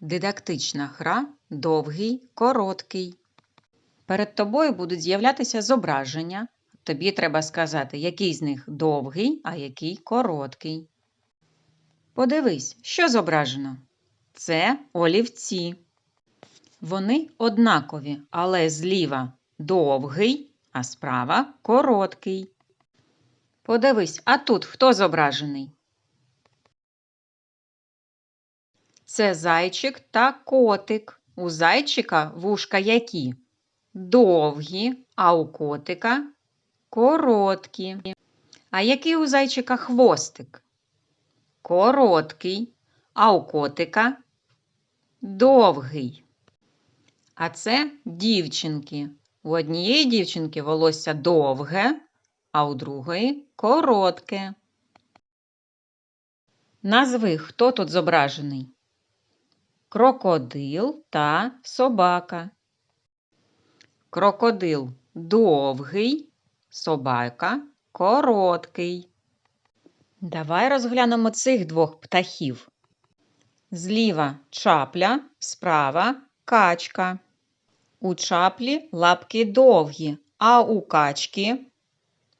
Дидактична гра довгий, короткий. Перед тобою будуть з'являтися зображення. Тобі треба сказати, який з них довгий, а який короткий. Подивись, що зображено. Це олівці. Вони однакові, але зліва довгий, а справа короткий. Подивись, а тут хто зображений? Це зайчик та котик. У зайчика вушка які? Довгі, а у котика короткі. А який у зайчика хвостик? Короткий, а у котика довгий. А це дівчинки. У однієї дівчинки волосся довге, а у другої коротке. Назви, хто тут зображений? Крокодил та собака. Крокодил довгий, собака короткий. Давай розглянемо цих двох птахів. Зліва чапля, справа качка. У чаплі лапки довгі, а у качки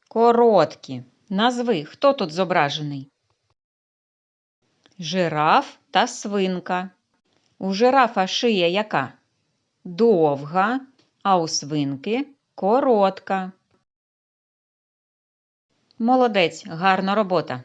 короткі. Назви, хто тут зображений? Жираф та свинка. У жирафа шия яка? Довга, а у свинки коротка. Молодець, гарна робота.